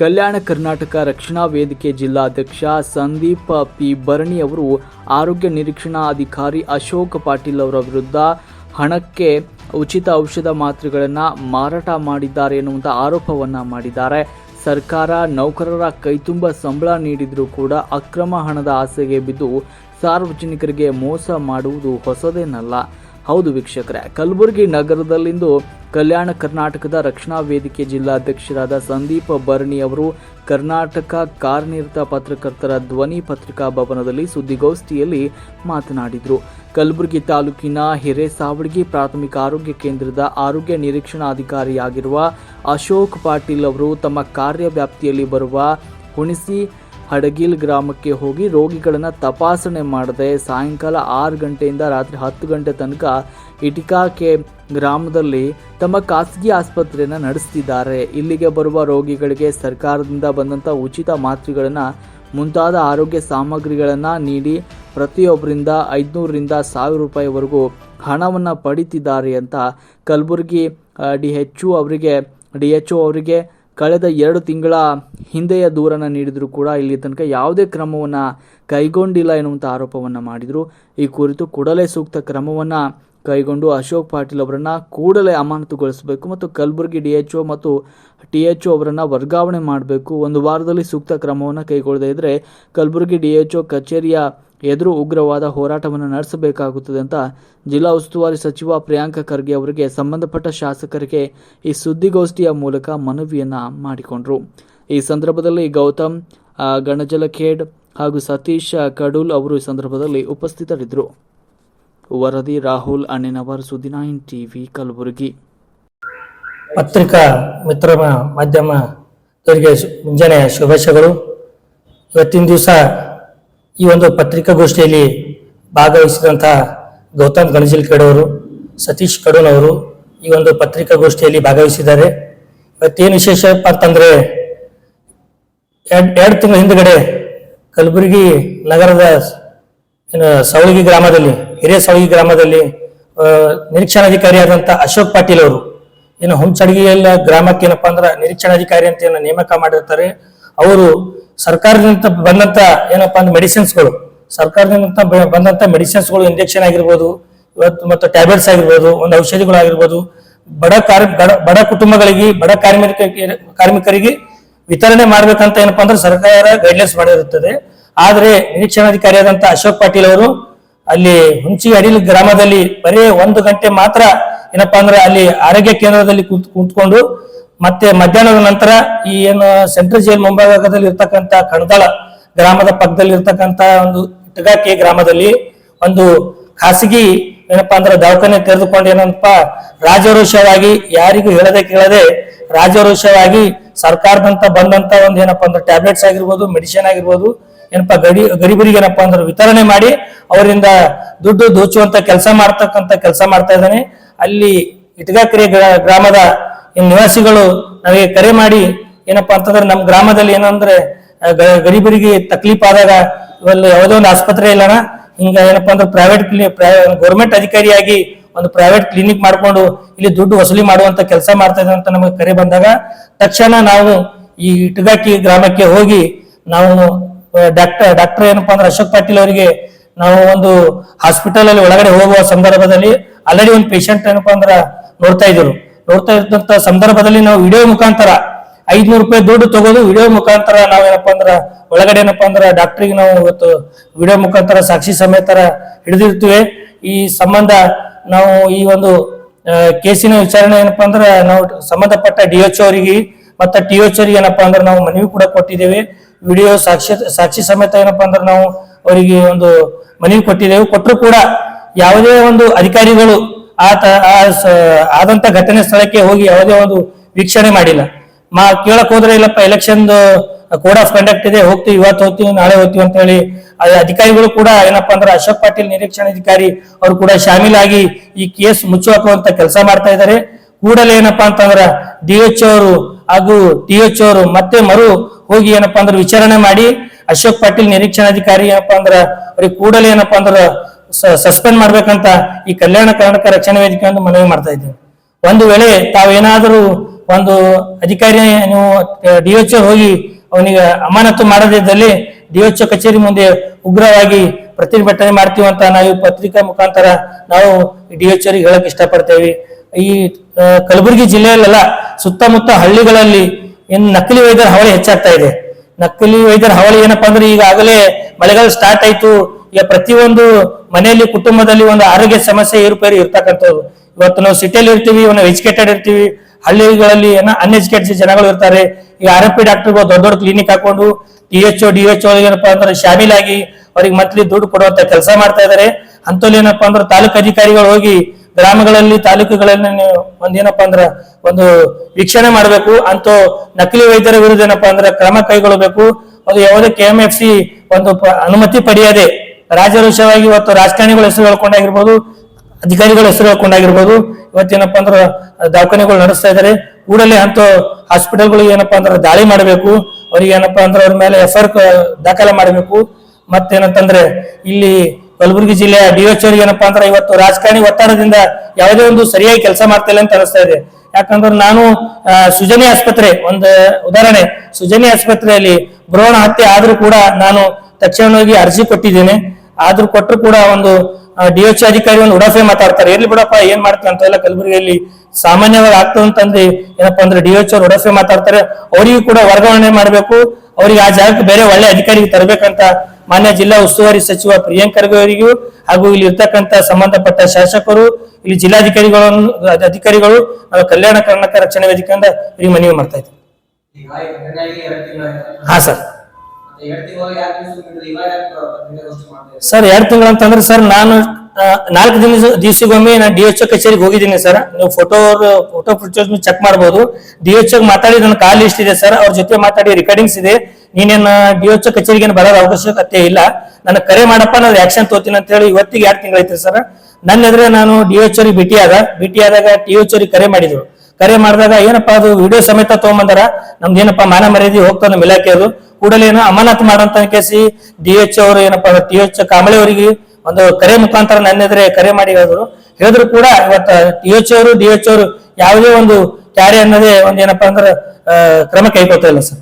ಕಲ್ಯಾಣ ಕರ್ನಾಟಕ ರಕ್ಷಣಾ ವೇದಿಕೆ ಜಿಲ್ಲಾಧ್ಯಕ್ಷ ಸಂದೀಪ್ ಪಿ. ಭರಣಿ ಅವರು ಆರೋಗ್ಯ ನಿರೀಕ್ಷಣಾ ಅಧಿಕಾರಿ ಅಶೋಕ್ ಪಾಟೀಲ್ ಅವರ ವಿರುದ್ಧ ಹಣಕ್ಕೆ ಉಚಿತ ಔಷಧ ಮಾತ್ರೆಗಳನ್ನು ಮಾರಾಟ ಮಾಡಿದ್ದಾರೆ ಎನ್ನುವಂಥ ಆರೋಪವನ್ನು ಮಾಡಿದ್ದಾರೆ. ಸರ್ಕಾರ ನೌಕರರ ಕೈತುಂಬ ಸಂಬಳ ನೀಡಿದರೂ ಕೂಡ ಅಕ್ರಮ ಹಣದ ಆಸೆಗೆ ಬಿದ್ದು ಸಾರ್ವಜನಿಕರಿಗೆ ಮೋಸ ಮಾಡುವುದು ಹೊಸದೇನಲ್ಲ. ಹೌದು ವೀಕ್ಷಕರೇ, ಕಲಬುರಗಿ ನಗರದಲ್ಲಿಂದು ಕಲ್ಯಾಣ ಕರ್ನಾಟಕದ ರಕ್ಷಣಾ ವೇದಿಕೆ ಜಿಲ್ಲಾಧ್ಯಕ್ಷರಾದ ಸಂದೀಪ ಬರ್ಣಿ ಅವರು ಕರ್ನಾಟಕ ಕಾರ್ಯನಿರತ ಪತ್ರಕರ್ತರ ಧ್ವನಿ ಪತ್ರಿಕಾ ಭವನದಲ್ಲಿ ಸುದ್ದಿಗೋಷ್ಠಿಯಲ್ಲಿ ಮಾತನಾಡಿದರು. ಕಲಬುರಗಿ ತಾಲೂಕಿನ ಹಿರೇಸಾವಳಗಿ ಪ್ರಾಥಮಿಕ ಆರೋಗ್ಯ ಕೇಂದ್ರದ ಆರೋಗ್ಯ ನಿರೀಕ್ಷಣಾಧಿಕಾರಿಯಾಗಿರುವ ಅಶೋಕ್ ಪಾಟೀಲ್ ಅವರು ತಮ್ಮ ಕಾರ್ಯವ್ಯಾಪ್ತಿಯಲ್ಲಿ ಬರುವ ಹುಣಿಸಿ ಹಡಗಿಲ್ ಗ್ರಾಮಕ್ಕೆ ಹೋಗಿ ರೋಗಿಗಳನ್ನು ತಪಾಸಣೆ ಮಾಡದೆ. ಸಾಯಂಕಾಲ ಆರು ಗಂಟೆಯಿಂದ ರಾತ್ರಿ ಹತ್ತು ಗಂಟೆ ತನಕ ಇಟಿಕಾಕೆ ಗ್ರಾಮದಲ್ಲಿ ತಮ್ಮ ಖಾಸಗಿ ಆಸ್ಪತ್ರೆಯನ್ನು ನಡೆಸ್ತಿದ್ದಾರೆ. ಇಲ್ಲಿಗೆ ಬರುವ ರೋಗಿಗಳಿಗೆ ಸರ್ಕಾರದಿಂದ ಬಂದಂಥ ಉಚಿತ ಮಾತ್ರೆಗಳನ್ನು, ಮುಂತಾದ ಆರೋಗ್ಯ ಸಾಮಗ್ರಿಗಳನ್ನು ನೀಡಿ ಪ್ರತಿಯೊಬ್ಬರಿಂದ ಐದುನೂರರಿಂದ ಸಾವಿರ ರೂಪಾಯಿವರೆಗೂ ಹಣವನ್ನು ಪಡಿತಿದ್ದಾರೆ ಅಂತ ಕಲಬುರಗಿ ಡಿ ಹೆಚ್ ಅವರಿಗೆ, ಡಿ ಎಚ್ ಅವರಿಗೆ ಕಳೆದ ಎರಡು ತಿಂಗಳ ಹಿಂದೆಯ ದೂರನ ನೀಡಿದರೂ ಕೂಡ ಇಲ್ಲಿ ತನಕ ಯಾವುದೇ ಕ್ರಮವನ್ನು ಕೈಗೊಂಡಿಲ್ಲ ಎನ್ನುವಂಥ ಆರೋಪವನ್ನು ಮಾಡಿದರು. ಈ ಕುರಿತು ಕೂಡಲೇ ಸೂಕ್ತ ಕ್ರಮವನ್ನು ಕೈಗೊಂಡು ಅಶೋಕ್ ಪಾಟೀಲ್ ಅವರನ್ನು ಕೂಡಲೇ ಅಮಾನತುಗೊಳಿಸಬೇಕು ಮತ್ತು ಕಲಬುರಗಿ ಡಿ ಎಚ್ ಮತ್ತು ಟಿ ಎಚ್ ಒ ಅವರನ್ನು ವರ್ಗಾವಣೆ ಮಾಡಬೇಕು. ಒಂದು ವಾರದಲ್ಲಿ ಸೂಕ್ತ ಕ್ರಮವನ್ನು ಕೈಗೊಳ್ಳದೇ ಇದ್ದರೆ ಕಲಬುರಗಿ ಡಿ ಎಚ್ ಕಚೇರಿಯ ಎದುರು ಉಗ್ರವಾದ ಹೋರಾಟವನ್ನು ನಡೆಸಬೇಕಾಗುತ್ತದೆ ಅಂತ ಜಿಲ್ಲಾ ಉಸ್ತುವಾರಿ ಸಚಿವ ಪ್ರಿಯಾಂಕ ಖರ್ಗೆ ಅವರಿಗೆ ಸಂಬಂಧಪಟ್ಟ ಶಾಸಕರಿಗೆ ಈ ಸುದ್ದಿಗೋಷ್ಠಿಯ ಮೂಲಕ ಮನವಿಯನ್ನ ಮಾಡಿಕೊಂಡರು. ಈ ಸಂದರ್ಭದಲ್ಲಿ ಗೌತಮ್ ಗಣಜಲಖೇಡ್ ಹಾಗೂ ಸತೀಶ್ ಕಡೂಲ್ ಅವರು ಈ ಸಂದರ್ಭದಲ್ಲಿ ಉಪಸ್ಥಿತರಿದ್ದರು. ವರದಿ ರಾಹುಲ್, ಅಣ್ಣನವರ್ ಸುದ್ದಿ ನೈನ್ ಟಿವಿ, ಕಲಬುರಗಿ. ಪತ್ರಿಕಾ ಮಿತ್ರ ಮಾಧ್ಯಮ ಮುಂಜಾನೆ ಶುಭಾಶಯಗಳು. ಇವತ್ತಿನ ದಿವಸ ಈ ಒಂದು ಪತ್ರಿಕಾಗೋಷ್ಠಿಯಲ್ಲಿ ಭಾಗವಹಿಸಿದಂತಹ ಗೌತಮ್ ಗಣಜಿಲ್ ಅವರು ಸತೀಶ್ ಕಡೂನ್ ಅವರು ಈ ಒಂದು ಪತ್ರಿಕಾಗೋಷ್ಠಿಯಲ್ಲಿ ಭಾಗವಹಿಸಿದ್ದಾರೆ. ಇವತ್ತೇನು ವಿಶೇಷಪ್ಪ ಅಂತಂದ್ರೆ ಎರಡ್, ಎರಡು ತಿಂಗಳ ಹಿಂದ್ಗಡೆ ಕಲಬುರಗಿ ನಗರದ, ಏನು, ಸವಳಗಿ ಗ್ರಾಮದಲ್ಲಿ, ಹಿರಿಯ ಸವಳಗಿ ಗ್ರಾಮದಲ್ಲಿ ನಿರೀಕ್ಷಣಾಧಿಕಾರಿಯಾದಂಥ ಅಶೋಕ್ ಪಾಟೀಲ್ ಅವರು ಏನು ಹುಂಚಡಗಿಯಲ್ಲ ಗ್ರಾಮಕ್ಕೆ ಏನಪ್ಪಾ ಅಂದ್ರೆ ನಿರೀಕ್ಷಣಾಧಿಕಾರಿ ಅಂತ ಏನು ನೇಮಕ ಮಾಡಿರ್ತಾರೆ. ಅವರು ಸರ್ಕಾರದಿಂದ ಬಂದಂತ ಏನಪ್ಪಾ ಅಂದ್ರೆ ಮೆಡಿಸಿನ್ಸ್ಗಳು ಸರ್ಕಾರದಿಂದ ಬಂದಂತ ಮೆಡಿಸಿನ್ಸ್ಗಳು ಇಂಜೆಕ್ಷನ್ ಆಗಿರ್ಬೋದು, ಇವತ್ತು ಮತ್ತು ಟ್ಯಾಬ್ಲೆಟ್ಸ್ ಆಗಿರ್ಬೋದು, ಒಂದು ಔಷಧಿಗಳು ಆಗಿರ್ಬೋದು. ಬಡ ಕಾರ್ಯ, ಬಡ- ಕುಟುಂಬಗಳಿಗೆ, ಬಡ ಕಾರ್ಮಿಕ, ಕಾರ್ಮಿಕರಿಗೆ ವಿತರಣೆ ಮಾಡ್ಬೇಕಂತ ಏನಪ್ಪಾ ಅಂದ್ರೆ ಸರ್ಕಾರ ಗೈಡ್ಲೈನ್ಸ್ ಮಾಡಿರುತ್ತದೆ. ಆದ್ರೆ ನಿರೀಕ್ಷಣಾಧಿಕಾರಿಯಾದಂತ ಅಶೋಕ್ ಪಾಟೀಲ್ ಅವರು ಅಲ್ಲಿ ಹುಂಚಿ ಅಡಿಲ್ ಗ್ರಾಮದಲ್ಲಿ ಬರೀ ಒಂದು ಗಂಟೆ ಮಾತ್ರ ಏನಪ್ಪಾ ಅಂದ್ರೆ ಅಲ್ಲಿ ಆರೋಗ್ಯ ಕೇಂದ್ರದಲ್ಲಿ ಕೂತ್, ಕೂತ್ಕೊಂಡು ಮತ್ತೆ ಮಧ್ಯಾಹ್ನದ ನಂತರ ಈ ಏನು ಸೆಂಟ್ರಲ್ ಜೈಲ್ ಮುಂಭಾಗದಲ್ಲಿ ಇರ್ತಕ್ಕಂತ ಕಣದಾಳ ಗ್ರಾಮದ ಪಕ್ಕದಲ್ಲಿ ಇರ್ತಕ್ಕಂತ ಒಂದು ಇಟಗಾಕೆ ಗ್ರಾಮದಲ್ಲಿ ಒಂದು ಖಾಸಗಿ ಏನಪ್ಪಾ ಅಂದ್ರೆ ದವಾಖಾನೆ ತೆರೆದುಕೊಂಡು ಏನಪ್ಪ ರಾಜರೋಷವಾಗಿ ಯಾರಿಗೂ ಹೇಳದೆ ಕೇಳದೆ ರಾಜರೋಷವಾಗಿ ಸರ್ಕಾರದಂತ ಬಂದಂತ ಒಂದು ಏನಪ್ಪಾ ಅಂದ್ರೆ ಟ್ಯಾಬ್ಲೆಟ್ಸ್ ಆಗಿರ್ಬೋದು ಮೆಡಿಸಿನ್ ಆಗಿರ್ಬೋದು, ಏನಪ್ಪಾ ಗಡಿ ಗರಿಬರಿಗೆ ಏನಪ್ಪಾ ಅಂದ್ರೆ ವಿತರಣೆ ಮಾಡಿ ಅವರಿಂದ ದುಡ್ಡು ದೋಚುವಂತ ಕೆಲಸ ಮಾಡ್ತಕ್ಕಂತ ಕೆಲಸ ಮಾಡ್ತಾ ಇದ್ದಾನೆ. ಅಲ್ಲಿ ಇಟಗಾಕೆರೆ ಗ್ರಾ- ಗ್ರಾಮದ ಈ ನಿವಾಸಿಗಳು ನಮಗೆ ಕರೆ ಮಾಡಿ ಏನಪ್ಪಾ ಅಂತಂದ್ರೆ ನಮ್ಮ ಗ್ರಾಮದಲ್ಲಿ ಏನಂದ್ರೆ ಗರೀಬರಿಗೆ ತಕ್ಲೀಫ್ ಆದಾಗ ಇವೆಲ್ಲ ಯಾವುದೋ ಒಂದು ಆಸ್ಪತ್ರೆ ಇಲ್ಲಣ ಹಿಂಗ ಏನಪ್ಪಾ ಅಂದ್ರೆ ಪ್ರೈವೇಟ್ ಗೌರ್ಮೆಂಟ್ ಅಧಿಕಾರಿಯಾಗಿ ಒಂದು ಪ್ರೈವೇಟ್ ಕ್ಲಿನಿಕ್ ಮಾಡ್ಕೊಂಡು ಇಲ್ಲಿ ದುಡ್ಡು ವಸೂಲಿ ಮಾಡುವಂತ ಕೆಲಸ ಮಾಡ್ತಾ ಇದ್ದಾರೆ ಅಂತ ನಮಗೆ ಕರೆ ಬಂದಾಗ, ತಕ್ಷಣ ನಾವು ಈ ಇಟಗಾಕಿ ಗ್ರಾಮಕ್ಕೆ ಹೋಗಿ ನಾವು ಡಾಕ್ಟರ್ ಡಾಕ್ಟರ್ ಏನಪ್ಪಾ ಅಂದ್ರೆ ಅಶೋಕ್ ಪಾಟೀಲ್ ಅವರಿಗೆ ನಾವು ಒಂದು ಹಾಸ್ಪಿಟಲ್ ಅಲ್ಲಿ ಒಳಗಡೆ ಹೋಗುವ ಸಂದರ್ಭದಲ್ಲಿ ಆಲ್ರೆಡಿ ಒಂದು ಪೇಷಂಟ್ ಏನಪ್ಪಾ ಅಂದ್ರೆ ನೋಡ್ತಾ ಇದ್ರು ನೋಡ್ತಾ ಇರ್ತಕ್ಕಂಥ ಸಂದರ್ಭದಲ್ಲಿ ನಾವು ವಿಡಿಯೋ ಮುಖಾಂತರ ಐದ್ನೂರು ರೂಪಾಯಿ ದುಡ್ಡು ತಗೋದು ವಿಡಿಯೋ ಮುಖಾಂತರ ನಾವೇನಪ್ಪ ಅಂದ್ರ ಒಳಗಡೆ ಏನಪ್ಪಾ ಅಂದ್ರ ಡಾಕ್ಟ್ರಿಗೆ ನಾವು ಇವತ್ತು ವಿಡಿಯೋ ಮುಖಾಂತರ ಸಾಕ್ಷಿ ಸಮೇತರ ಹಿಡಿದಿರ್ತೀವಿ. ಈ ಸಂಬಂಧ ನಾವು ಈ ಒಂದು ಕೇಸಿನ ವಿಚಾರಣೆ ಏನಪ್ಪಾ ಅಂದ್ರ ನಾವು ಸಂಬಂಧಪಟ್ಟ ಡಿ ಎಚ್ ಅವರಿಗೆ ಮತ್ತೆ ಟಿ ಎಚ್ ಅವರಿಗೆ ಏನಪ್ಪಾ ಅಂದ್ರೆ ನಾವು ಮನವಿ ಕೂಡ ಕೊಟ್ಟಿದ್ದೇವೆ. ವಿಡಿಯೋ ಸಾಕ್ಷಿ ಸಾಕ್ಷಿ ಸಮೇತ ಏನಪ್ಪಾ ಅಂದ್ರೆ ನಾವು ಅವರಿಗೆ ಒಂದು ಮನವಿ ಕೊಟ್ಟಿದ್ದೇವೆ. ಕೊಟ್ಟರು ಕೂಡ ಯಾವುದೇ ಒಂದು ಅಧಿಕಾರಿಗಳು ಆತ ಆದಂತ ಘಟನೆ ಸ್ಥಳಕ್ಕೆ ಹೋಗಿ ಯಾವುದೇ ಒಂದು ವೀಕ್ಷಣೆ ಮಾಡಿಲ್ಲ. ಮಾ ಕೇಳಕ್ ಹೋದ್ರೆ ಇಲ್ಲಪ್ಪ ಎಲೆಕ್ಷನ್ ಕೋಡ್ ಆಫ್ ಕಂಡಕ್ಟ್ ಇದೆ, ಹೋಗ್ತೀವಿ, ಇವತ್ತು ಹೋಗ್ತೀವಿ, ನಾಳೆ ಹೋಗ್ತೀವಿ ಅಂತ ಹೇಳಿ ಅಧಿಕಾರಿಗಳು ಕೂಡ ಏನಪ್ಪಾ ಅಂದ್ರೆ ಅಶೋಕ್ ಪಾಟೀಲ್ ನಿರೀಕ್ಷಣಾಧಿಕಾರಿ ಅವರು ಕೂಡ ಶಾಮೀಲಾಗಿ ಈ ಕೇಸ್ ಮುಚ್ಚು ಹಾಕುವಂತ ಕೆಲಸ ಮಾಡ್ತಾ ಇದ್ದಾರೆ. ಕೂಡಲೇ ಏನಪ್ಪಾ ಅಂತಂದ್ರ ಡಿ ಎಚ್ ಅವರು ಹಾಗೂ ಟಿ ಎಚ್ ಅವರು ಮತ್ತೆ ಮರು ಹೋಗಿ ಏನಪ್ಪಾ ಅಂದ್ರೆ ವಿಚಾರಣೆ ಮಾಡಿ ಅಶೋಕ್ ಪಾಟೀಲ್ ನಿರೀಕ್ಷಣಾಧಿಕಾರಿ ಏನಪ್ಪಾ ಅಂದ್ರ ಅವ್ರಿಗೆ ಕೂಡಲೇ ಏನಪ್ಪಾ ಅಂದ್ರ ಸಸ್ಪೆಂಡ್ ಮಾಡ್ಬೇಕಂತ ಈ ಕಲ್ಯಾಣ ಕರ್ನಾಟಕ ರಕ್ಷಣಾ ವೇದಿಕೆ ಒಂದು ಮನವಿ ಮಾಡ್ತಾ ಇದ್ದೇವೆ. ಒಂದು ವೇಳೆ ತಾವೇನಾದರೂ ಒಂದು ಅಧಿಕಾರಿ ನೀವು ಡಿ ಎಚ್ ಹೋಗಿ ಅವನಿಗೆ ಅಮಾನತು ಮಾಡದಿದ್ದಲ್ಲಿ ಡಿ ಎಚ್ ಕಚೇರಿ ಮುಂದೆ ಉಗ್ರವಾಗಿ ಪ್ರತಿಭಟನೆ ಮಾಡ್ತೀವಿ ಅಂತ ನಾವು ಪತ್ರಿಕಾ ಮುಖಾಂತರ ನಾವು ಡಿ ಎಚ್ ಹೇಳಕ್ ಇಷ್ಟಪಡ್ತೇವೆ. ಈ ಕಲಬುರಗಿ ಜಿಲ್ಲೆಯಲ್ಲೆಲ್ಲ ಸುತ್ತಮುತ್ತ ಹಳ್ಳಿಗಳಲ್ಲಿ ಏನ್ ನಕಲಿ ವೈದ್ಯರ ಹಾವಳಿ ಹೆಚ್ಚಾಗ್ತಾ ಇದೆ. ನಕಲಿ ವೈದ್ಯರ ಹಾವಳಿ ಏನಪ್ಪಾ ಅಂದ್ರೆ ಈಗಾಗಲೇ ಮಳೆಗಾಲ ಸ್ಟಾರ್ಟ್ ಆಯ್ತು. ಈಗ ಪ್ರತಿಯೊಂದು ಮನೆಯಲ್ಲಿ, ಕುಟುಂಬದಲ್ಲಿ ಒಂದು ಆರೋಗ್ಯ ಸಮಸ್ಯೆ ಏರುಪೇರು ಇರ್ತಕ್ಕಂಥದ್ದು. ಇವತ್ತು ನಾವು ಸಿಟಿಯಲ್ಲಿ ಇರ್ತೀವಿ ನಾವು ಎಜುಕೇಟೆಡ್ ಇರ್ತೀವಿ, ಹಳ್ಳಿಗಳಲ್ಲಿ ಏನ ಅನ್ಎಜುಕೇಟೆಡ್ ಜನಗಳು ಇರ್ತಾರೆ. ಈಗ ಆರ್ ಎಫ್ ಪಿ ಡಾಕ್ಟರ್ಗಳು ದೊಡ್ಡ ದೊಡ್ಡ ಕ್ಲಿನಿಕ್ ಹಾಕೊಂಡು ಟಿ ಎಚ್ ಡಿ ಎಚ್ ಏನಪ್ಪಾ ಅಂದ್ರೆ ಶಾಮೀಲಾಗಿ ಅವ್ರಿಗೆ ಮಂತ್ಲಿ ದುಡ್ಡು ಕೊಡುವಂತ ಕೆಲಸ ಮಾಡ್ತಾ ಇದಾರೆ. ಅಂತಲ್ಲಿ ಏನಪ್ಪಾ ಅಂದ್ರೆ ತಾಲೂಕು ಅಧಿಕಾರಿಗಳು ಹೋಗಿ ಗ್ರಾಮಗಳಲ್ಲಿ, ತಾಲೂಕುಗಳಲ್ಲಿ ಒಂದೇನಪ್ಪಾ ಅಂದ್ರ ಒಂದು ವೀಕ್ಷಣೆ ಮಾಡಬೇಕು. ಅಂತೂ ನಕಲಿ ವೈದ್ಯರ ವಿರುದ್ಧ ಏನಪ್ಪಾ ಅಂದ್ರೆ ಕ್ರಮ ಕೈಗೊಳ್ಳಬೇಕು. ಅದು ಯಾವುದೇ ಕೆ ಎಂ ಎಫ್ ಸಿ ಒಂದು ಅನುಮತಿ ಪಡೆಯದೆ ರಾಜರೋಷವಾಗಿ ಇವತ್ತು ರಾಜಕಾರಣಿಗಳ ಹೆಸರು ಹೇಳ್ಕೊಂಡಾಗಿರ್ಬೋದು, ಅಧಿಕಾರಿಗಳ ಹೆಸರು ಹೇಳ್ಕೊಂಡಾಗಿರ್ಬೋದು, ಇವತ್ತೇನಪ್ಪ ಅಂದ್ರೆ ದವಾಖಾನೆಗಳು ನಡೆಸ್ತಾ ಇದ್ದಾರೆ ಕೂಡಲೇ ಅಂತ ಹಾಸ್ಪಿಟಲ್ಗಳಿಗೆ ಏನಪ್ಪಾ ಅಂದ್ರೆ ದಾಳಿ ಮಾಡಬೇಕು. ಅವ್ರಿಗೆ ಏನಪ್ಪಾ ಅಂದ್ರೆ ಅವ್ರ ಮೇಲೆ ಎಫ್ ಆರ್ ದಾಖಲೆ ಮಾಡಬೇಕು. ಮತ್ತೇನಂತಂದ್ರೆ ಇಲ್ಲಿ ಕಲಬುರಗಿ ಜಿಲ್ಲೆಯ ಡಿಒಚ್ ಅವ್ರಿಗೆ ಏನಪ್ಪಾ ಅಂದ್ರೆ ಇವತ್ತು ರಾಜಕಾರಣಿ ಒತ್ತಡದಿಂದ ಯಾವುದೇ ಒಂದು ಸರಿಯಾಗಿ ಕೆಲಸ ಮಾಡ್ತಾ ಇಲ್ಲ ಅಂತ ಅನಿಸ್ತಾ ಇದೆ. ಯಾಕಂದ್ರೆ ನಾನು ಸುಜನಿ ಆಸ್ಪತ್ರೆ, ಒಂದು ಉದಾಹರಣೆ ಸುಜನಿ ಆಸ್ಪತ್ರೆಯಲ್ಲಿ ಭ್ರೂಣ ಹತ್ಯೆ ಆದ್ರೂ ಕೂಡ ನಾನು ತಕ್ಷಣವಾಗಿ ಅರ್ಜಿ ಕೊಟ್ಟಿದ್ದೇನೆ. ಆದ್ರೂ ಕೊಟ್ಟರು ಕೂಡ ಒಂದು ಡಿಎಚ್ ಅಧಿಕಾರಿ ಒಂದು ಉಡಾಫೆ ಮಾತಾಡ್ತಾರೆ. ಇರ್ಲಿ ಬಿಡಪ್ಪ ಏನ್ ಮಾಡ್ತಾರೆ ಅಂತ ಎಲ್ಲ ಕಲಬುರಗಿಯಲ್ಲಿ ಸಾಮಾನ್ಯವಾಗಿ ಆಗ್ತದೆ ಅಂತಂದ್ರೆ ಏನಪ್ಪಾ ಅಂದ್ರೆ ಡಿಎಚ್ ಅವ್ರು ಉಡಾಫೆ ಮಾತಾಡ್ತಾರೆ. ಅವರಿಗೂ ಕೂಡ ವರ್ಗಾವಣೆ ಮಾಡಬೇಕು. ಅವರಿಗೆ ಆ ಜಾಗಕ್ಕೆ ಬೇರೆ ಒಳ್ಳೆ ಅಧಿಕಾರಿಗೆ ತರಬೇಕಂತ ಮಾನ್ಯ ಜಿಲ್ಲಾ ಉಸ್ತುವಾರಿ ಸಚಿವ ಪ್ರಿಯಾಂಕ್ ಖರ್ಗೆ ಅವರಿಗೂ ಹಾಗೂ ಇಲ್ಲಿ ಇರ್ತಕ್ಕಂತ ಸಂಬಂಧಪಟ್ಟ ಶಾಸಕರು ಇಲ್ಲಿ ಜಿಲ್ಲಾಧಿಕಾರಿಗಳನ್ನು ಅಧಿಕಾರಿಗಳು ನಾವು ಕಲ್ಯಾಣ ಕರ್ನಾಟಕ ರಕ್ಷಣಾ ವೇದಿಕೆಯಿಂದ ಇವರಿಗೆ ಮನವಿ ಮಾಡ್ತಾ ಇದ್ದೀವಿ ಹಾ ಸರ್. ಸರ್, ಎರಡು ತಿಂಗಳು ಅಂತಂದ್ರೆ ಸರ್, ನಾನು ನಾಲ್ಕು ದಿನ ದಿವಸಗೊಮ್ಮೆ ನಾನು ಡಿ ಎಚ್ ಕಚೇರಿಗೆ ಹೋಗಿದ್ದೀನಿ ಸರ್. ನೀವು ಫೋಟೋ ಫೋಟೋ ಪಿಕ್ಚರ್ಸ್ ಚೆಕ್ ಮಾಡಬಹುದು ಡಿ ಎಚ್ ಮಾತಾಡಿ, ನನ್ನ ಕಾಲ್ ಲಿಸ್ಟ್ ಇದೆ ಸರ್. ಅವ್ರ ಜೊತೆ ಮಾತಾಡಿ ರೆಕಾರ್ಡಿಂಗ್ಸ್ ಇದೆ. ನೀನೇನು ಡಿ ಎಚ್ ಕಚೇರಿಗೆ ಏನು ಬರೋ ಅವಶ್ಯಕತೆ ಇಲ್ಲ. ನನ್ನ ಕರೆ ಮಾಡಪ್ಪ, ನಾನು ಆಕ್ಷನ್ ತೋತೀನಿ ಅಂತ ಹೇಳಿ ಇವತ್ತಿಗೆ ಎರಡು ತಿಂಗಳೈತೆ ಸರ್? ನನ್ನ ಎದುರೇ ನಾನು ಡಿ ಎಚ್ ಅವ್ರಿಗೆ ಭೇಟಿ ಆದ ಭೇಟಿ ಆದಾಗ ಟಿ ಎಚ್ ಕರೆ ಮಾಡಿದ್ರು. ಕರೆ ಮಾಡಿದಾಗ ಏನಪ್ಪಾ ಅದು ವಿಡಿಯೋ ಸಮೇತ ತಗೊಂಬಂದಾರ? ನಮ್ದು ಏನಪ್ಪಾ ಮಾನ ಮರ್ಯಾದೆ ಹೋಗ್ತಾ ನಮ್ಮ ಇಲಾಖೆ ಅದು. ಕೂಡಲೇ ಏನೋ ಅಮಾನತ್ ಮಾಡಂತ ಕೇಸಿ ಡಿ ಎಚ್ ಅವರು ಏನಪ್ಪಾ ಟಿ ಎಚ್ ಕಾಂಬಳೆ ಅವರಿಗೆ ಒಂದು ಕರೆ ಮುಖಾಂತರ ನನ್ನ ಕರೆ ಮಾಡಿ ಹೇಳಿದ್ರು. ಹೇಳಿದ್ರು ಕೂಡ ಇವತ್ತ ಟಿ ಎಚ್ ಅವರು ಡಿ ಎಚ್ ಅವರು ಯಾವುದೇ ಒಂದು ಕ್ಯಾರೆ ಅನ್ನೋದೇ ಒಂದ್ ಏನಪ್ಪಾ ಅಂದ್ರೆ ಕ್ರಮ ಕೈಗೊಳ್ತಾ ಇಲ್ಲ ಸರ್.